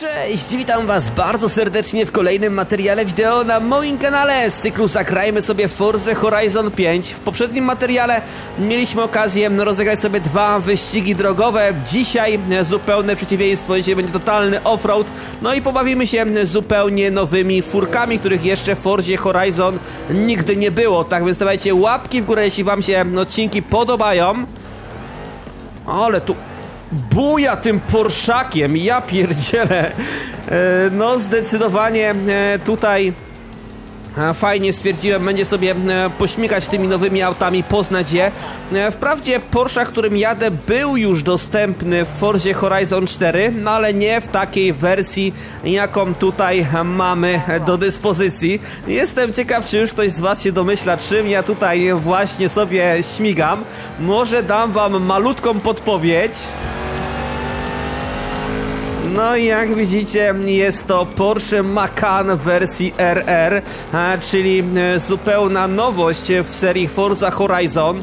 Cześć, witam was bardzo serdecznie w kolejnym materiale wideo na moim kanale z cyklu Zagrajmy sobie Forza Horizon 5. W poprzednim materiale mieliśmy okazję rozegrać sobie dwa wyścigi drogowe. Dzisiaj zupełne przeciwieństwo, dzisiaj będzie totalny offroad. No i pobawimy się zupełnie nowymi furkami, których jeszcze w Forzie Horizon nigdy nie było. Tak więc dawajcie łapki w górę, jeśli wam się odcinki podobają. Ale tu buja tym Porszakiem, ja pierdzielę. E, No zdecydowanie e, tutaj e, fajnie stwierdziłem, będzie sobie pośmigać tymi nowymi autami, poznać je. Wprawdzie Porsche, którym jadę, był już dostępny w Forzie Horizon 4, no ale nie w takiej wersji, jaką tutaj mamy do dyspozycji. Jestem ciekaw, czy już ktoś z Was się domyśla, czym ja tutaj właśnie sobie śmigam. Może dam Wam malutką podpowiedź. No i jak widzicie jest to Porsche Macan wersji RR, czyli e, zupełna nowość w serii Forza Horizon,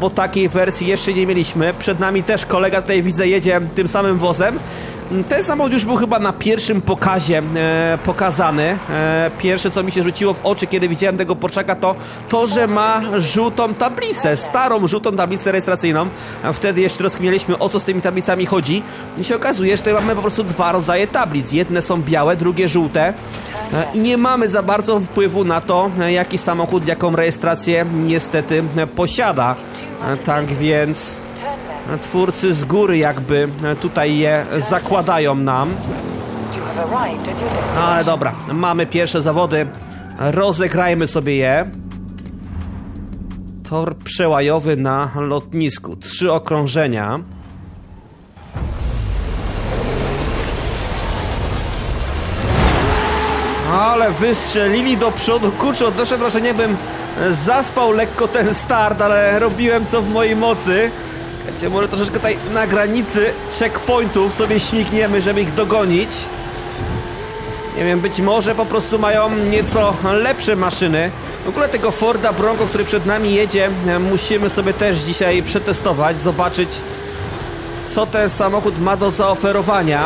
bo takiej wersji jeszcze nie mieliśmy. Przed nami też kolega tutaj widzę jedzie tym samym wozem. Ten samochód już był chyba na pierwszym pokazie e, pokazany. E, pierwsze co mi się rzuciło w oczy, kiedy widziałem tego Porszaka, to to, że ma żółtą tablicę, starą żółtą tablicę rejestracyjną. Wtedy jeszcze rozkminialiśmy o co z tymi tablicami chodzi. I się okazuje, że tutaj mamy po prostu dwa rodzaje tablic. Jedne są białe, drugie żółte. E, I nie mamy za bardzo wpływu na to, e, jaki samochód, jaką rejestrację niestety e, posiada. E, Tak więc twórcy z góry jakby e, tutaj je zakładają nam. Ale dobra, mamy pierwsze zawody. Rozegrajmy sobie je. Tor przełajowy na lotnisku. Trzy okrążenia. Ale wystrzelili do przodu. Kurczę, odnoszę wrażenie, bym zaspał lekko ten start, ale robiłem co w mojej mocy. Słuchajcie, może troszeczkę tutaj na granicy checkpointów sobie śmigniemy, żeby ich dogonić. Nie wiem, być może po prostu mają nieco lepsze maszyny. W ogóle tego Forda Bronco, który przed nami jedzie, musimy sobie też dzisiaj przetestować, zobaczyć co ten samochód ma do zaoferowania.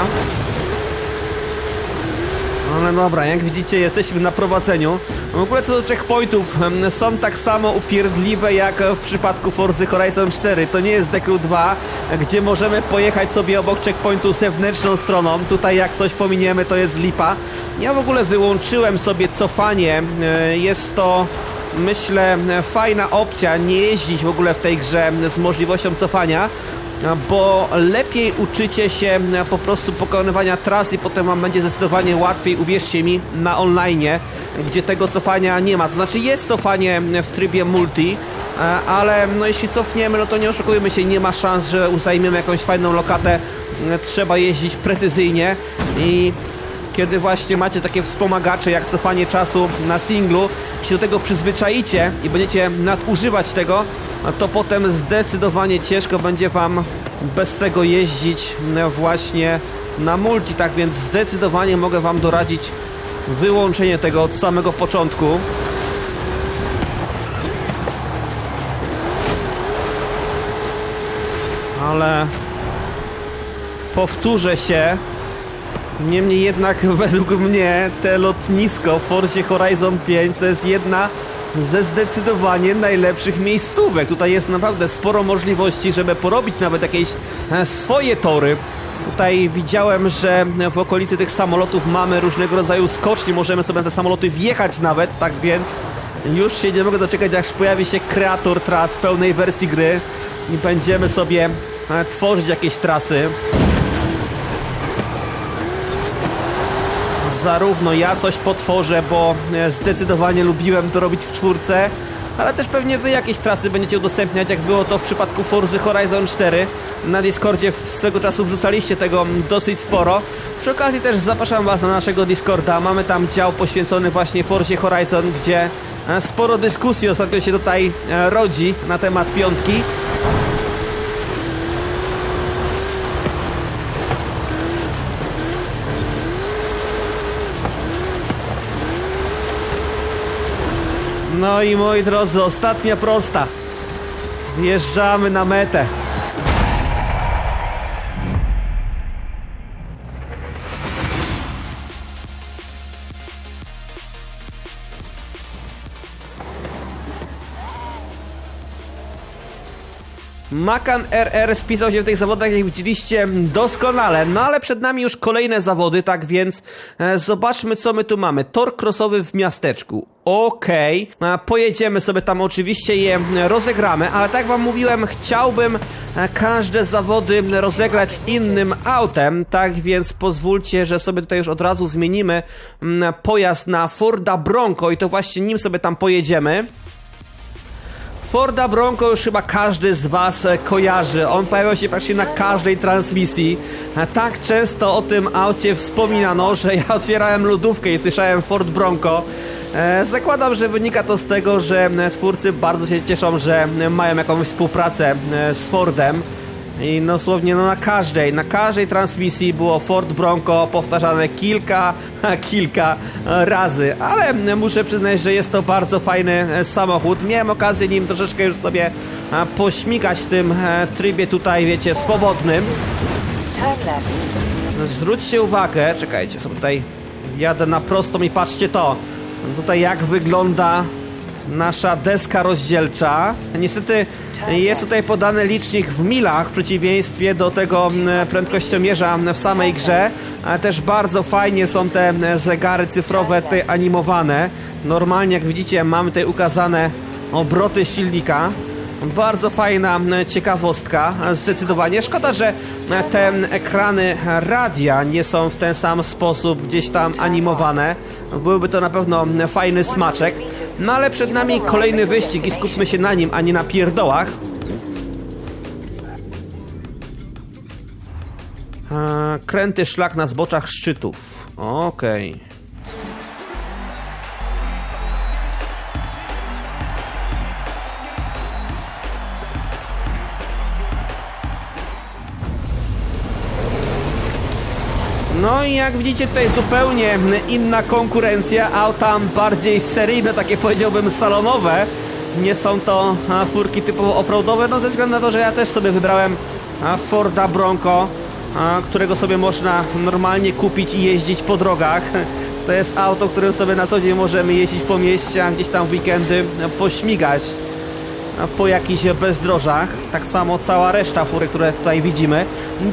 Ale dobra, jak widzicie jesteśmy na prowadzeniu. W ogóle co do checkpointów, są tak samo upierdliwe jak w przypadku Forzy Horizon 4. To nie jest Decru 2, gdzie możemy pojechać sobie obok checkpointu zewnętrzną stroną. Tutaj jak coś pominiemy to jest lipa. Ja w ogóle wyłączyłem sobie cofanie. E, Jest to myślę fajna opcja, nie jeździć w ogóle w tej grze z możliwością cofania bo lepiej uczycie się po prostu pokonywania tras i potem wam będzie zdecydowanie łatwiej, uwierzcie mi, na online, gdzie tego cofania nie ma. To znaczy jest cofanie w trybie multi, e, ale no jeśli cofniemy, no to nie oszukujmy się, nie ma szans, że zajmiemy jakąś fajną lokatę. E, Trzeba jeździć precyzyjnie i kiedy właśnie macie takie wspomagacze jak cofanie czasu na singlu, jeśli do tego przyzwyczaicie i będziecie nadużywać tego, no to potem zdecydowanie ciężko będzie wam bez tego jeździć no właśnie na multi, tak więc zdecydowanie mogę wam doradzić wyłączenie tego od samego początku. Ale powtórzę się, Niemniej jednak według mnie te lotnisko w Forzie Horizon 5 to jest jedna ze zdecydowanie najlepszych miejscówek. Tutaj jest naprawdę sporo możliwości, żeby porobić nawet jakieś e, swoje tory. Tutaj widziałem, że w okolicy tych samolotów mamy różnego rodzaju skocznie, możemy sobie na te samoloty wjechać nawet, tak więc już się nie mogę doczekać, aż pojawi się kreator tras pełnej wersji gry i będziemy sobie e, tworzyć jakieś trasy. Zarówno ja coś potworzę, bo e, zdecydowanie lubiłem to robić w czwórce, ale też pewnie wy jakieś trasy będziecie udostępniać, jak było to w przypadku Forzy Horizon 4. Na Discordzie swego czasu wrzucaliście tego dosyć sporo. Przy okazji też zapraszam was na naszego Discorda. Mamy tam dział poświęcony właśnie Forzie Horizon, gdzie e, sporo dyskusji ostatnio się tutaj e, rodzi na temat piątki. No i moi drodzy, ostatnia prosta. Wjeżdżamy na metę. Macan RR spisał się w tych zawodach, jak widzieliście, doskonale. No ale przed nami już kolejne zawody, tak więc e, zobaczmy, co my tu mamy. Tor crossowy w miasteczku. Okej, e, pojedziemy sobie tam, oczywiście je rozegramy, ale tak wam mówiłem, chciałbym e, każde zawody rozegrać innym autem, tak więc pozwólcie, że sobie tutaj już od razu zmienimy pojazd na Forda Bronco i to właśnie nim sobie tam pojedziemy. Forda Bronco już chyba każdy z Was e, kojarzy. On pojawiał się praktycznie na każdej transmisji. E, Tak często o tym aucie wspominano, że ja otwierałem lodówkę i słyszałem Ford Bronco. E, Zakładam, że wynika to z tego, że twórcy bardzo się cieszą, że mają jakąś współpracę z Fordem. I dosłownie no na każdej, na każdej transmisji było Ford Bronco powtarzane kilka, kilka razy, ale muszę przyznać, że jest to bardzo fajny e, samochód. Miałem okazję nim troszeczkę już sobie e, pośmigać w tym e, trybie tutaj, wiecie, swobodnym. Zwróćcie uwagę, czekajcie, sobie tutaj jadę na prostą i patrzcie to. Tutaj jak wygląda nasza deska rozdzielcza. Niestety jest tutaj podany licznik w milach w przeciwieństwie do tego mm, prędkościomierza w samej grze, ale też bardzo fajnie są te mm, zegary cyfrowe tutaj animowane. Normalnie jak widzicie mamy tutaj ukazane obroty silnika. Bardzo fajna ciekawostka, zdecydowanie. Szkoda, że te ekrany radia nie są w ten sam sposób gdzieś tam animowane. Byłby to na pewno fajny smaczek. No ale przed nami kolejny wyścig i skupmy się na nim, a nie na pierdołach. E, Kręty szlak na zboczach szczytów. Okej. No i jak widzicie tutaj zupełnie inna konkurencja, auta bardziej seryjne, takie powiedziałbym salonowe. Nie są to furki typowo offroadowe, no ze względu na to, że ja też sobie wybrałem Forda Bronco, którego sobie można normalnie kupić i jeździć po drogach. To jest auto, którym sobie na co dzień możemy jeździć po mieście, a gdzieś tam w weekendy a, pośmigać po jakichś bezdrożach. Tak samo cała reszta fury, które tutaj widzimy.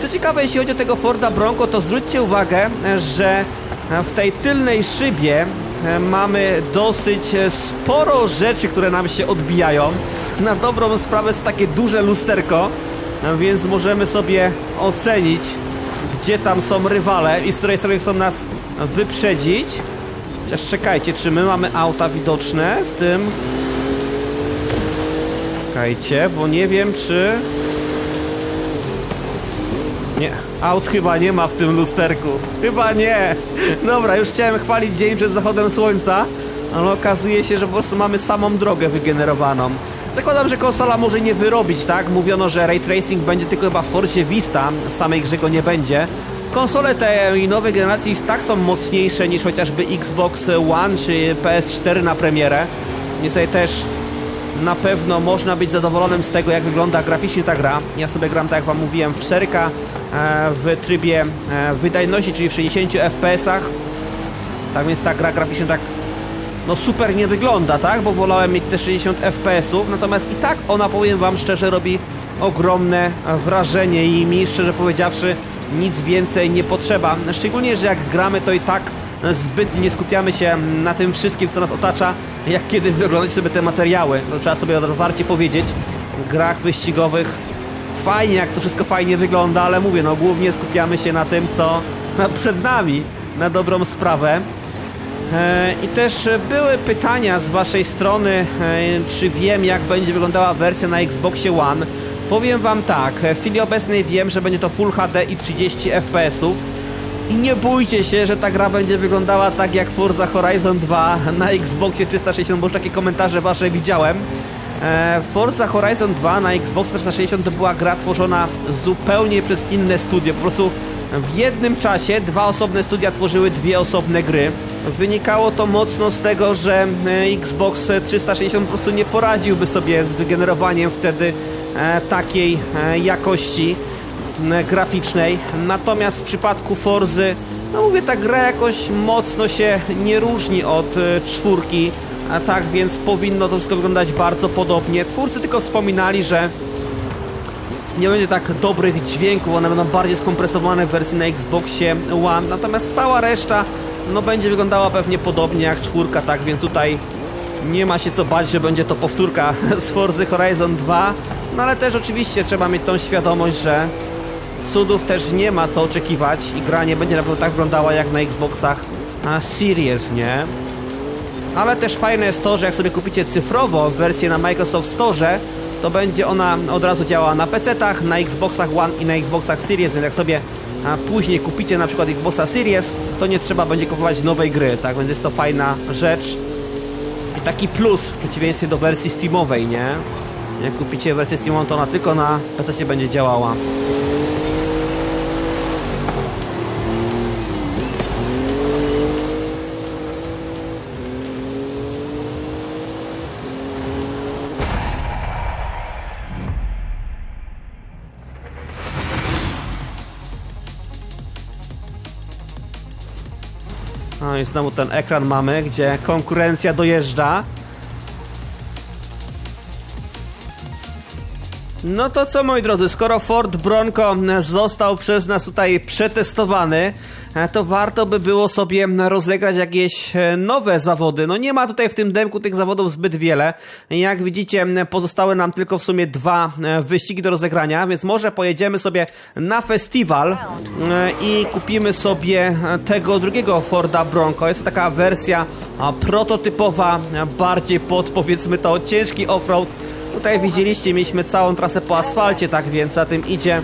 Co ciekawe, jeśli chodzi o tego Forda Bronco, to zwróćcie uwagę, że w tej tylnej szybie e, mamy dosyć e, sporo rzeczy, które nam się odbijają. Na dobrą sprawę jest takie duże lusterko, e, więc możemy sobie ocenić, gdzie tam są rywale i z której strony chcą nas wyprzedzić. Chociaż czekajcie, czy my mamy auta widoczne w tym Czekajcie, bo nie wiem czy... Nie, aut chyba nie ma w tym lusterku. Chyba nie. Dobra, już chciałem chwalić dzień przed zachodem słońca, ale okazuje się, że po prostu mamy samą drogę wygenerowaną. Zakładam, że konsola może nie wyrobić, tak? Mówiono, że ray tracing będzie tylko chyba w Forcie Vista, w samej grze go nie będzie. Konsole te i nowej generacji tak są mocniejsze niż chociażby Xbox One czy PS4 na premierę. Niestety też na pewno można być zadowolonym z tego, jak wygląda graficznie ta gra. Ja sobie gram, tak jak wam mówiłem, w 4K e, w trybie e, wydajności, czyli w 60 FPS-ach. Tak więc ta gra graficznie tak no super nie wygląda, tak? Bo wolałem mieć te 60 FPS-ów, natomiast i tak ona, powiem wam szczerze, robi ogromne wrażenie i mi, szczerze powiedziawszy, nic więcej nie potrzeba. Szczególnie, że jak gramy, to i tak zbyt nie skupiamy się na tym wszystkim, co nas otacza, jak kiedy wyglądać sobie te materiały. To trzeba sobie otwarcie powiedzieć. W grach wyścigowych fajnie, jak to wszystko fajnie wygląda, ale mówię, no głównie skupiamy się na tym, co przed nami, na dobrą sprawę. E, I też były pytania z waszej strony, e, czy wiem jak będzie wyglądała wersja na Xboxie One. Powiem wam tak, w chwili obecnej wiem, że będzie to Full HD i 30 FPS-ów. I nie bójcie się, że ta gra będzie wyglądała tak jak Forza Horizon 2 na Xboxie 360, bo już takie komentarze wasze widziałem. E, Forza Horizon 2 na Xbox 360 to była gra tworzona zupełnie przez inne studio. Po prostu w jednym czasie dwa osobne studia tworzyły dwie osobne gry. Wynikało to mocno z tego, że e, Xbox 360 po prostu nie poradziłby sobie z wygenerowaniem wtedy e, takiej jakości graficznej. Natomiast w przypadku Forzy, no mówię, ta gra jakoś mocno się nie różni od e, czwórki, a tak więc powinno to wszystko wyglądać bardzo podobnie. Twórcy tylko wspominali, że nie będzie tak dobrych dźwięków, one będą bardziej skompresowane w wersji na Xboxie One, natomiast cała reszta no będzie wyglądała pewnie podobnie jak czwórka, tak więc tutaj nie ma się co bać, że będzie to powtórka z Forza Horizon 2, no ale też oczywiście trzeba mieć tą świadomość, że cudów też nie ma co oczekiwać i gra nie będzie na pewno tak wyglądała jak na Xboxach a Series, nie? Ale też fajne jest to, że jak sobie kupicie cyfrowo wersję na Microsoft Store, to będzie ona od razu działała na PC-tach, na Xboxach One i na Xboxach Series, więc jak sobie później kupicie na przykład Xboxa Series, to nie trzeba będzie kupować nowej gry, tak? Więc jest to fajna rzecz i taki plus w przeciwieństwie do wersji Steamowej, nie? Jak kupicie wersję Steamową, to ona tylko na PC będzie działała. No i znowu ten ekran mamy, gdzie konkurencja dojeżdża. No to co moi drodzy, skoro Ford Bronco został przez nas tutaj przetestowany, to warto by było sobie rozegrać jakieś e, nowe zawody. No nie ma tutaj w tym demku tych zawodów zbyt wiele. Jak widzicie, pozostały nam tylko w sumie dwa e, wyścigi do rozegrania, więc może pojedziemy sobie na festiwal e, i kupimy sobie tego drugiego Forda Bronco. Jest to taka wersja prototypowa, bardziej pod powiedzmy to ciężki offroad. Tutaj widzieliście, mieliśmy całą trasę po asfalcie, tak więc za tym idzie.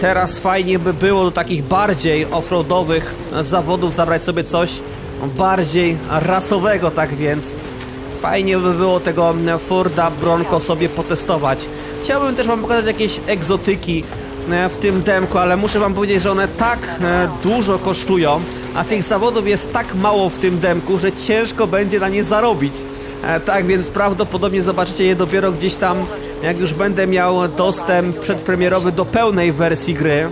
Teraz fajnie by było do takich bardziej offroadowych zawodów zabrać sobie coś bardziej rasowego, tak więc fajnie by było tego Forda Bronco sobie potestować. Chciałbym też wam pokazać jakieś egzotyki e, w tym demku, ale muszę wam powiedzieć, że one tak e, dużo kosztują, a tych zawodów jest tak mało w tym demku, że ciężko będzie na nie zarobić. E, Tak więc prawdopodobnie zobaczycie je dopiero gdzieś tam, jak już będę miał dostęp przedpremierowy do pełnej wersji gry.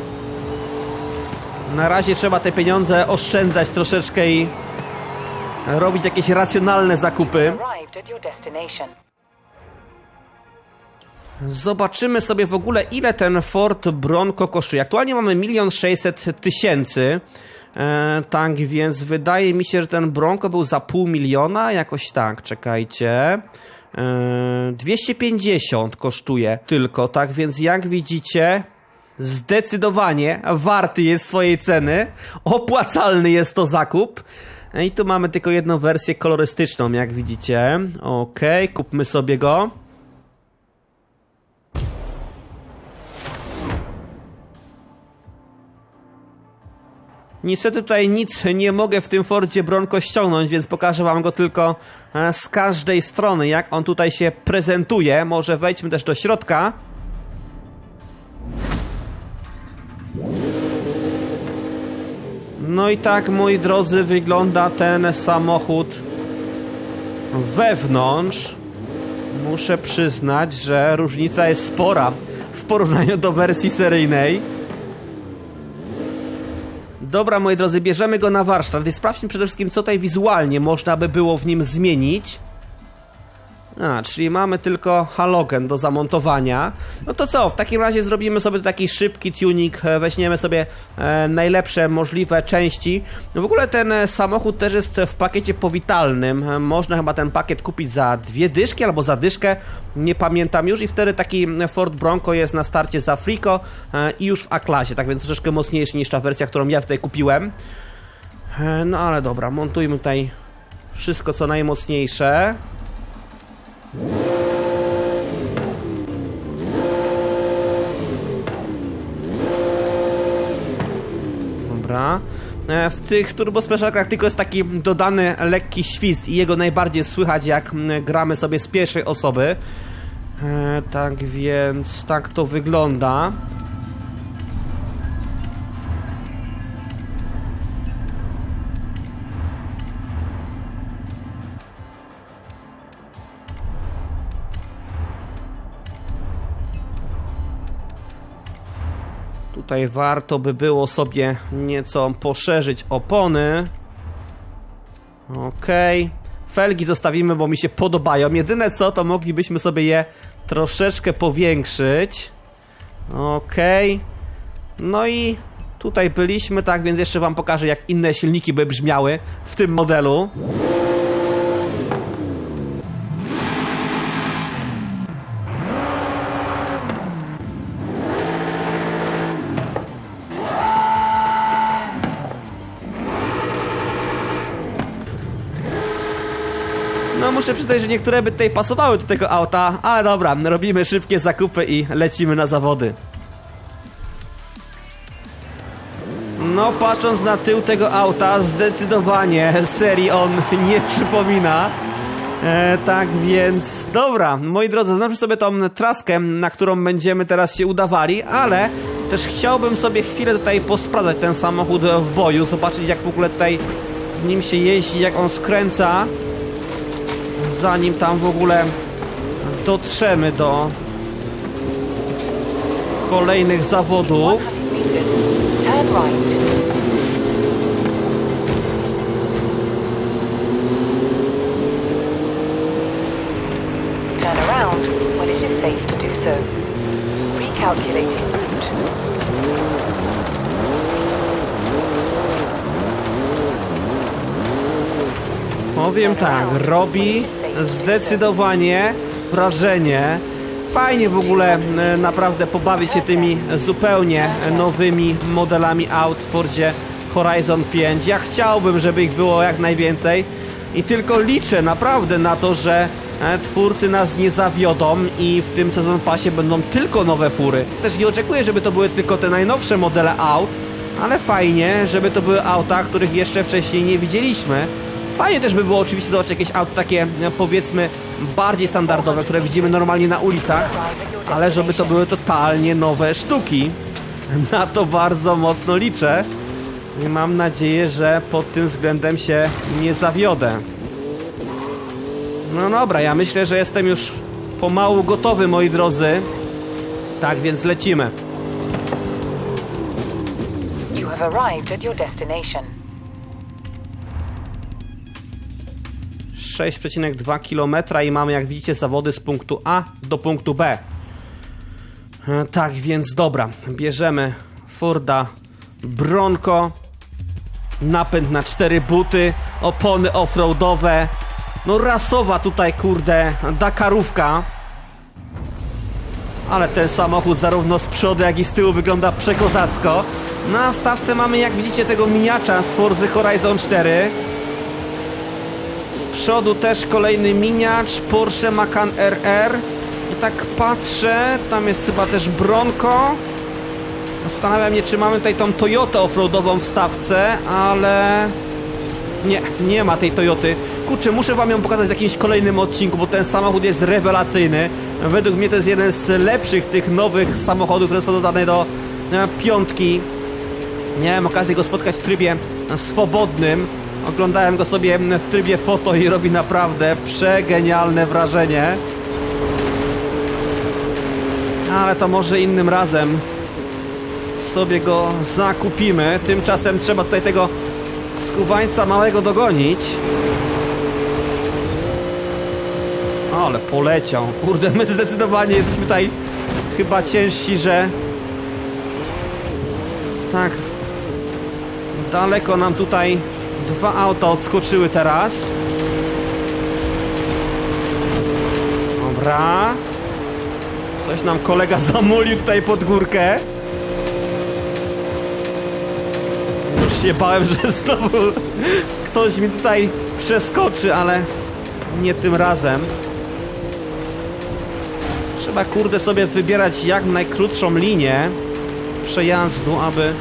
Na razie trzeba te pieniądze oszczędzać troszeczkę i robić jakieś racjonalne zakupy. Zobaczymy sobie w ogóle ile ten Ford Bronco kosztuje. Aktualnie mamy 1 600 tysięcy. E, tak więc wydaje mi się, że ten Bronco był za pół miliona, jakoś tak, czekajcie. E, 250 kosztuje tylko, tak więc jak widzicie, zdecydowanie warty jest swojej ceny. Opłacalny jest to zakup. E, I tu mamy tylko jedną wersję kolorystyczną, jak widzicie. Okej, kupmy sobie go. Niestety tutaj nic nie mogę w tym Fordzie Bronco ściągnąć, więc pokażę wam go tylko e, z każdej strony, jak on tutaj się prezentuje. Może wejdźmy też do środka. No i tak, moi drodzy, wygląda ten samochód wewnątrz. Muszę przyznać, że różnica jest spora w porównaniu do wersji seryjnej. Dobra, moi drodzy, bierzemy go na warsztat i sprawdźmy przede wszystkim, co tutaj wizualnie można by było w nim zmienić. A, czyli mamy tylko halogen do zamontowania. No to co, w takim razie zrobimy sobie taki szybki tuning, e, weźmiemy sobie e, najlepsze możliwe części. No w ogóle ten e, samochód też jest w pakiecie powitalnym. E, Można chyba ten pakiet kupić za dwie dyszki albo za dyszkę, nie pamiętam już i wtedy taki Ford Bronco jest na starcie za Frico e, i już w A-klasie, tak więc troszeczkę mocniejszy niż ta wersja, którą ja tutaj kupiłem. E, No ale dobra, montujmy tutaj wszystko co najmocniejsze. Dobra. E, W tych Turbo Specialkach tylko jest taki dodany lekki świst i jego najbardziej słychać jak gramy sobie z pierwszej osoby. E, Tak więc tak to wygląda. Tutaj warto by było sobie nieco poszerzyć opony. Okej. Felgi zostawimy, bo mi się podobają. Jedyne co, to moglibyśmy sobie je troszeczkę powiększyć. Okej. No i tutaj byliśmy, tak więc jeszcze wam pokażę jak inne silniki by brzmiały w tym modelu. No muszę przyznać, że niektóre by tutaj pasowały do tego auta, ale dobra, robimy szybkie zakupy i lecimy na zawody. No patrząc na tył tego auta, zdecydowanie serii on nie przypomina. E, tak więc, dobra, moi drodzy, znaczy sobie tą traskę, na którą będziemy teraz się udawali, ale też chciałbym sobie chwilę tutaj posprawdzać ten samochód w boju, zobaczyć jak w ogóle tutaj nim się jeździ, jak on skręca zanim tam w ogóle dotrzemy do kolejnych zawodów. 100 meters. Turn right. Turn around when it is safe to do so. Recalculating route. Powiem tak, robi zdecydowanie wrażenie. Fajnie w ogóle e, naprawdę pobawić się tymi zupełnie nowymi modelami aut w Fordzie Horizon 5. Ja chciałbym, żeby ich było jak najwięcej i tylko liczę naprawdę na to, że e, twórcy nas nie zawiodą i w tym sezon pasie będą tylko nowe fury. Też nie oczekuję, żeby to były tylko te najnowsze modele aut, ale fajnie, żeby to były auta, których jeszcze wcześniej nie widzieliśmy. Fajnie też by było oczywiście zobaczyć jakieś auto takie e, powiedzmy bardziej standardowe, które widzimy normalnie na ulicach, ale żeby to były totalnie nowe sztuki. Na to bardzo mocno liczę i mam nadzieję, że pod tym względem się nie zawiodę. No dobra, ja myślę, że jestem już pomału gotowy, moi drodzy. Tak więc lecimy. You have arrived at your destination. 6,2 km i mamy jak widzicie zawody z punktu A do punktu B. E, Tak więc dobra, bierzemy Forda Bronco, napęd na cztery buty, opony offroadowe, no rasowa tutaj kurde Dakarówka. Ale ten samochód zarówno z przodu jak i z tyłu wygląda przekozacko. No a w stawce mamy jak widzicie tego miniacza z Forzy Horizon 4. Przodu też kolejny miniacz Porsche Macan RR i tak patrzę, tam jest chyba też Bronco Zastanawiam się, czy mamy tutaj tą Toyotę offroadową w stawce, ale... Nie, nie ma tej Toyoty. Kurczę, muszę wam ją pokazać w jakimś kolejnym odcinku, bo ten samochód jest rewelacyjny. Według mnie to jest jeden z lepszych tych nowych samochodów, które są dodane do e, piątki. Miałem okazję go spotkać w trybie swobodnym. Oglądałem go sobie w trybie foto i robi naprawdę przegenialne wrażenie. Ale to może innym razem sobie go zakupimy. Tymczasem trzeba tutaj tego skubańca małego dogonić. Ale poleciał. Kurde, my zdecydowanie jesteśmy tutaj chyba ciężsi, że... Tak. Daleko nam tutaj dwa auta odskoczyły teraz. Dobra. Coś nam kolega zamulił tutaj pod górkę. Już się bałem, że znowu ktoś mi tutaj przeskoczy, ale nie tym razem. Trzeba kurde sobie wybierać jak najkrótszą linię przejazdu, aby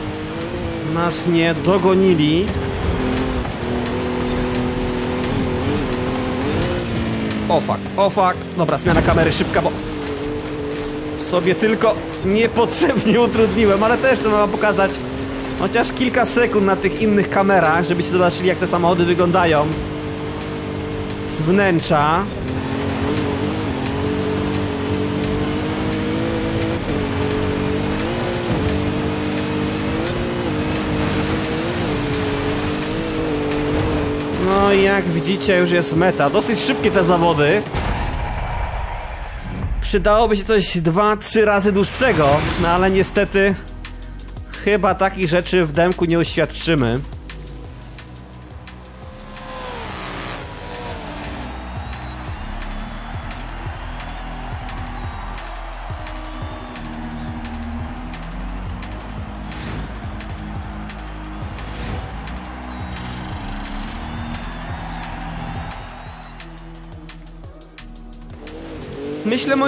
nas nie dogonili. O fuck, o fuck. Dobra, zmiana kamery szybka, bo sobie tylko niepotrzebnie utrudniłem, ale też chcę wam pokazać chociaż kilka sekund na tych innych kamerach, żebyście zobaczyli jak te samochody wyglądają z wnętrza. No i jak widzicie już jest meta. Dosyć szybkie te zawody. Przydałoby się coś 2-3 razy dłuższego, no ale niestety chyba takich rzeczy w demku nie uświadczymy.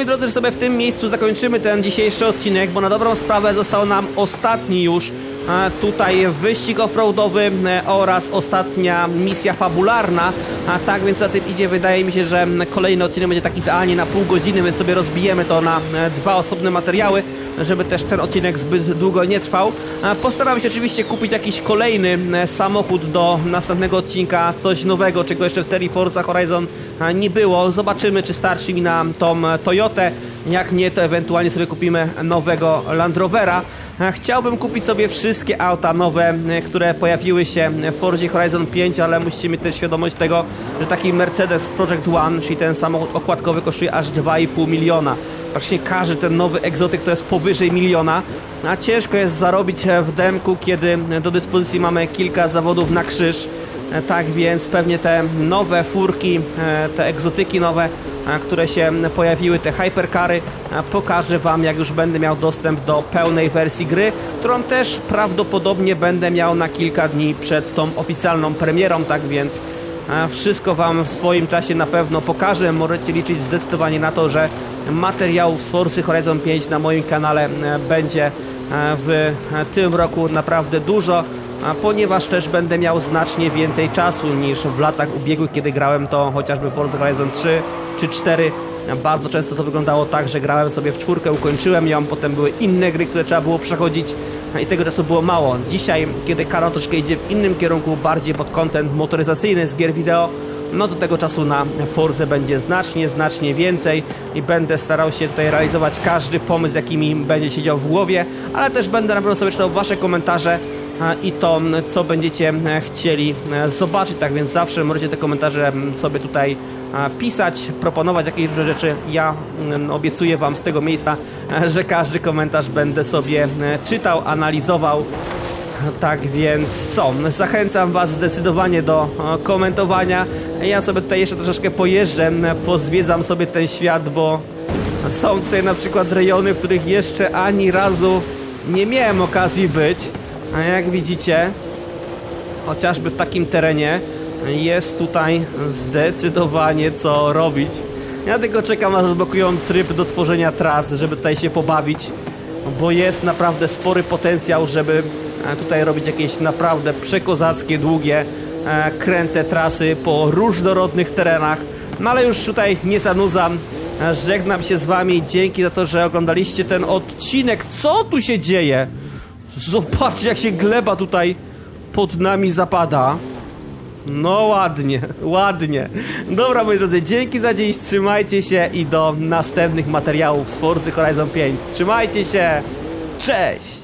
Moi drodzy, sobie w tym miejscu zakończymy ten dzisiejszy odcinek, bo na dobrą sprawę został nam ostatni już tutaj wyścig offroadowy e, oraz ostatnia misja fabularna. A tak więc za tym idzie, wydaje mi się, że kolejny odcinek będzie taki idealnie na pół godziny, więc sobie rozbijemy to na e, dwa osobne materiały, żeby też ten odcinek zbyt długo nie trwał. Postaram się oczywiście kupić jakiś kolejny e, samochód do następnego odcinka, coś nowego, czego jeszcze w serii Forza Horizon nie było. Zobaczymy, czy starczy mi na tą Toyotę. Jak nie, to ewentualnie sobie kupimy nowego Land Rovera. Chciałbym kupić sobie wszystkie auta nowe, które pojawiły się w Forzie Horizon 5, ale musicie mieć też świadomość tego, że taki Mercedes Project One, czyli ten samochód okładkowy kosztuje aż 2,5 miliona. Praktycznie każdy ten nowy egzotyk to jest powyżej miliona, a ciężko jest zarobić w demku, kiedy do dyspozycji mamy kilka zawodów na krzyż. Tak więc pewnie te nowe furki, te egzotyki nowe, które się pojawiły, te hypercary, e, pokażę Wam jak już będę miał dostęp do pełnej wersji gry, którą też prawdopodobnie będę miał na kilka dni przed tą oficjalną premierą, tak więc wszystko Wam w swoim czasie na pewno pokażę. Możecie liczyć zdecydowanie na to, że materiałów z Forcy Horizon 5 na moim kanale e, będzie e, w e, tym roku naprawdę dużo a ponieważ też będę miał znacznie więcej czasu niż w latach ubiegłych, kiedy grałem to chociażby Forza Horizon 3 czy 4. Bardzo często to wyglądało tak, że grałem sobie w czwórkę, ukończyłem ją, potem były inne gry, które trzeba było przechodzić i tego czasu było mało. Dzisiaj, kiedy kanał troszkę idzie w innym kierunku, bardziej pod content motoryzacyjny z gier wideo, no to tego czasu na Forze będzie znacznie, znacznie więcej i będę starał się tutaj realizować każdy pomysł, jaki mi będzie siedział w głowie, ale też będę na pewno sobie czytał Wasze komentarze i to, co będziecie chcieli zobaczyć. Tak więc zawsze możecie te komentarze sobie tutaj pisać, proponować jakieś różne rzeczy. Ja obiecuję Wam z tego miejsca, że każdy komentarz będę sobie czytał, analizował. Tak więc co, zachęcam Was zdecydowanie do komentowania. Ja sobie tutaj jeszcze troszeczkę pojeżdżę, pozwiedzam sobie ten świat, bo są tutaj na przykład rejony, w których jeszcze ani razu nie miałem okazji być. A jak widzicie, chociażby w takim terenie jest tutaj zdecydowanie co robić. Ja tylko czekam aż zblokują tryb do tworzenia tras, żeby tutaj się pobawić, bo jest naprawdę spory potencjał, żeby e, tutaj robić jakieś naprawdę przekozackie, długie, e, kręte trasy po różnorodnych terenach. No ale już tutaj nie zanudzam. Żegnam się z wami. Dzięki za to, że oglądaliście ten odcinek. Co tu się dzieje? Zobaczcie, jak się gleba tutaj pod nami zapada. No ładnie, ładnie. Dobra, moi drodzy, dzięki za dziś, trzymajcie się i do następnych materiałów z Forcy Horizon 5. Trzymajcie się, cześć!